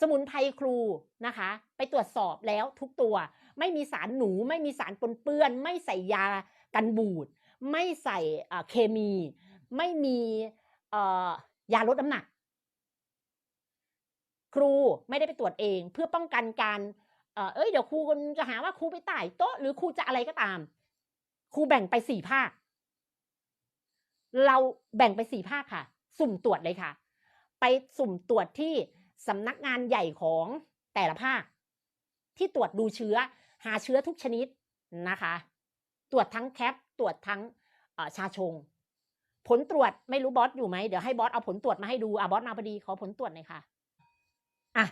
สมุนไพรครูนะคะ ไปตรวจสอบแล้วทุกตัว ไม่มีสารหนู ไม่มีสารปนเปื้อน ไม่ใส่ยากันบูด ไม่ใส่เคมี ไม่มียาลดน้ำหนัก ครูไม่ได้ไปตรวจเอง เพื่อป้องกันการเอ้ยเดี๋ยวครูจะหาว่าครูไปต่ายโต๊ะหรือครูจะอะไรก็ตาม ครูแบ่งไปสี่ภาค เราแบ่งไปสี่ภาคค่ะ สุ่มตรวจเลยค่ะ ไปสุ่มตรวจที่ สำนักงานใหญ่ของแต่ละภาค ที่ตรวจดูเชื้อ หาเชื้อทุกชนิดนะคะ ตรวจทั้งแคปตรวจทั้งชาชง ผลตรวจไม่รู้บอสอยู่ไหมเดี๋ยวให้บอสเอาผลตรวจมาให้ดูอะบอสมาพอดีขอผลตรวจหน่อยค่ะอะ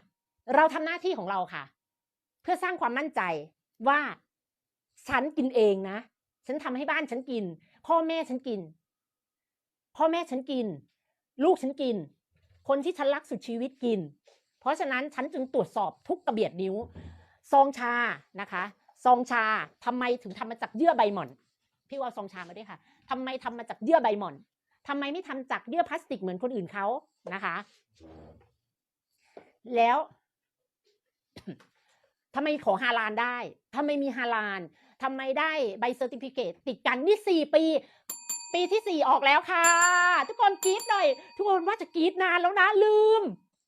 เราทำหน้าที่ของเราค่ะ เพื่อสร้างความมั่นใจว่าฉันกินเองนะ ฉันทำให้บ้านฉันกิน พ่อแม่ฉันกิน พ่อแม่ฉันกิน ลูกฉันกิน คนที่ฉันรักสุดชีวิตกิน เพราะฉะนั้นฉันจึงตรวจสอบทุกกระเบียดนิ้ว ซองชานะคะซองชาทำไมถึงทำมาจากเยื่อใบหม่อน พี่ว่าซองชามาด้วยค่ะทำไมทำมาจากเยื่อใบหม่อนทำไมไม่ทำจากเยื่อพลาสติกเหมือนคนอื่นเขานะคะ แล้วทำไมขอฮาลานได้ทำไมมีฮาลานทำไมได้ใบเซอร์ติฟิเคตติดกันนี่สี่ปี ปีที่สี่ออกแล้วค่ะ ทุกคนกรี๊ดหน่อย ทุกคนว่าจะกรี๊ดนานแล้วนะลืม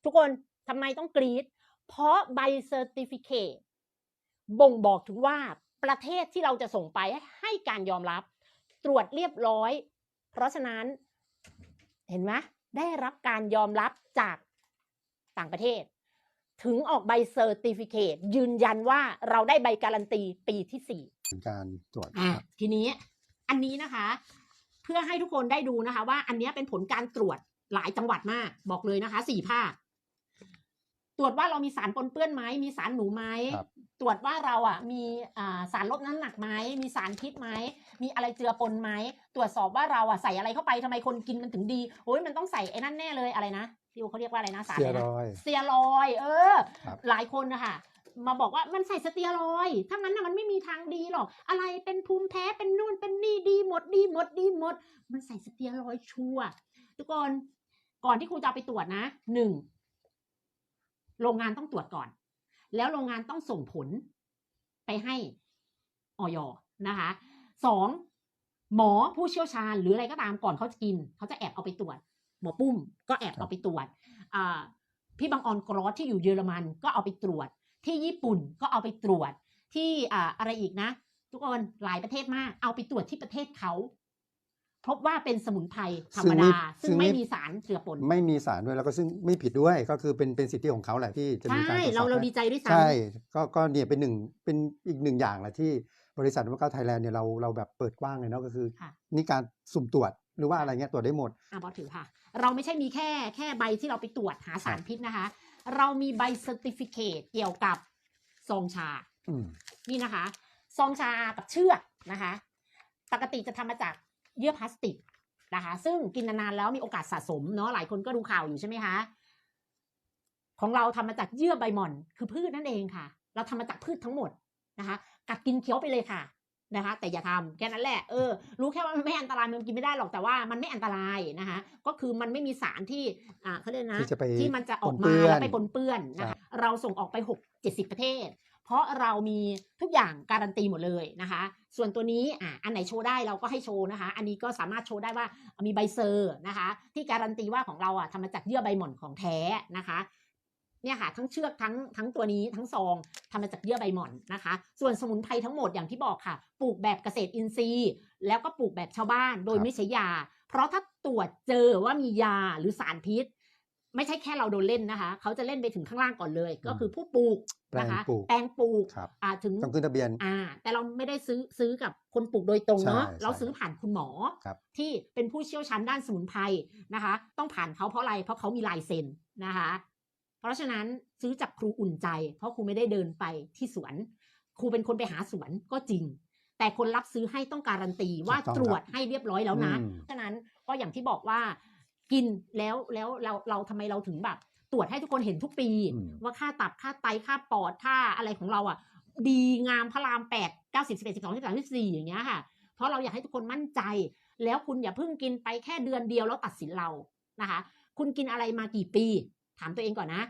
ทุกคนทำไมต้องกรี๊ดเพราะใบเซอร์ติฟิเคตบ่งบอกถึงว่าประเทศที่เราจะส่งไปให้การยอมรับ ตรวจเรียบร้อย เพราะฉะนั้นเห็นไหมได้รับการยอมรับจากต่างประเทศ ถึงออกใบเซอร์ติฟิเคตยืนยันว่าเราได้ใบการันตีปีที่สี่เป็นการตรวจอะครับทีนี้อันนี้นะคะ เพื่อให้ทุกคนได้ดูนะคะ ว่าอันเนี้ยเป็นผลการตรวจหลายจังหวัดมากบอกเลยนะคะสี่ภาคตรวจว่าเรามีสารปนเปื้อนไหมมีสารหนูไหมครับตรวจว่าเราอะมีอ่าสารลดน้ำหนักไหมมีสารพิษไหมมีอะไรเจือปนไหมตรวจสอบว่าเราอะใส่อะไรเข้าไปทำไมคนกินมันถึงดีโอ้ยมันต้องใส่ไอ้นั่นแน่เลยอะไรนะพี่โอเขาเรียกว่าอะไรนะสารเซียอะไรรนะอยด์สเตียรอยด์เออครับหลายคนนะคะ มาบอกว่ามันใส่สเตียรอยถ้างั้นนะมันไม่มีทางดีหรอก อะไรเป็นภูมิแพ้เป็นนู่นเป็นนี่ดีหมดดีหมดดีหมด มันใส่สเตียรอยชัวทุกคนก่อนที่ครูจะเอาไปตรวจนะหนึ่งโรงงานต้องตรวจก่อน แล้วโรงงานต้องส่งผลไปให้ออยนะคะสองหมอผู้เชี่ยวชาญหรืออะไรก็ตามก่อนเขาจะกิน เขาจะแอบเอาไปตรวจ หมอปุ้มก็แอบเอาไปตรวจพี่บางออนกรอสที่อยู่เยอรมันก็เอาไปตรวจ ที่ญี่ปุ่นก็เอาไปตรวจที่อ่าอะไรอีกนะ ทุกคนหลายประเทศมาก เอาไปตรวจที่ประเทศเขาพบว่าเป็นสมุนไพรธรรมดา ซึ่งไม่มีสารเจือปน ไม่มีสารด้วยแล้วก็ซึ่งไม่ผิดด้วยก็คือเป็นเป็นสิทธิของเขาแหละที่จะมีการใช่ตรวจสเราอบเราให้ดีใจด้วยซ้ใช่ก็ก็เนี่ยเป็นหนึ่งเป็นอีกหนึ่งอย่างแหละที่บริษัทนวัตกรรมไทยแลนด์เนี่ยเราเราแบบเปิดกว้างเลยเนาะก็คือำค่ะนี่การสุ่มตรวจหรือว่าอะไรเงี้ยตรวจได้หมดอะบอสถือค่ะ เราไม่ใช่มีแค่แค่ใบที่เราไปตรวจหาสารพิษนะคะ เรามีใบเซอร์ติฟิเคตเกี่ยวกับซองชาอืมนี่นะคะซองชากับเชือกนะคะ ปกติจะทำมาจากเยื่อพลาสติกนะคะ ซึ่งกินนานๆแล้วมีโอกาสสะสมเนาะหลายคนก็ดูข่าวอยู่ใช่ไหมคะ ของเราทำมาจากเยื่อใบหม่อน คือพืชนั่นเองค่ะ เราทำมาจากพืชทั้งหมดนะคะ กัดกินเคี้ยวไปเลยค่ะ นะคะ แต่อย่าทำแค่นั้นแหละเออรู้แค่ว่ามันไม่อันตรายมันกินไม่ได้หรอกแต่ว่ามันไม่อันตรายนะคะก็คือมันไม่มีสารที่อ่าเขาเรียกนะที่จะไปที่มันจะออกปนเปื้มาอน แล้วไปปนเปื้อนนะคะเราส่งออกไป 6 70 ประเทศ เพราะเรามีทุกอย่างการันตีหมดเลยนะคะ ส่วนตัวนี้อะอันไหนโชว์ได้เราก็ให้โชว์นะคะ อันนี้ก็สามารถโชว์ได้ว่ามีใบเซอร์นะคะ ที่การันตีว่าของเราอะทำมาจากเยื่อใบหม่อนของแท้นะคะ เนี่ยค่ะทั้งเชือกทั้งทั้งตัวนี้ทั้งซองทำมาจากเยื่อใบหม่อนนะคะ ส่วนสมุนไพรทั้งหมดอย่างที่บอกค่ะ ปลูกแบบเกษตรอินทรีย์ แล้วก็ปลูกแบบชาวบ้านโดยครับไม่ใช้ยา เพราะถ้าตรวจเจอว่ามียาหรือสารพิษ ไม่ใช่แค่เราโดนเล่นนะคะ เขาจะเล่นไปถึงข้างล่างก่อนเลย ก็คือผู้ปลูกนะคะแปลงปลูกแปลงปลูกครับอ่าถึงต้องขึ้นทะเบียนอ่า แต่เราไม่ได้ซื้อซื้อกับคนปลูกโดยตรงเนาะใช่เราใช่ซื้อผ่านคุณหมอครับที่เป็นผู้เชี่ยวชาญด้านสมุนไพรนะคะ ต้องผ่านเขาเพราะอะไรเพราะเขามีลายเซ็นนะคะ เพราะฉะนั้นซื้อจากครูอุ่นใจ เพราะครูไม่ได้เดินไปที่สวน ครูเป็นคนไปหาสวนก็จริง แต่คนรับซื้อให้ต้องการันตีว่าถูกต้องตรวจให้เรียบร้อยแล้วนะอืมเพราะฉะนั้นก็อย่างที่บอกว่ากินแล้วแล้วเราเราทำไมเราถึงแบบ ตรวจให้ทุกคนเห็นทุกปีอืมว่าค่าตับค่าไตค่าปอดค่าอะไรของเราอะ ดีงามพระรามแปดเก้าสิบสิบเอ็ดสิบสองสิบสามสิบสี่อย่างเงี้ยค่ะ เพราะเราอยากให้ทุกคนมั่นใจ แล้วคุณอย่าเพิ่งกินไปแค่เดือนเดียวแล้วตัดสินเรานะคะ คุณกินอะไรมากี่ปี ถามตัวเองก่อนนะ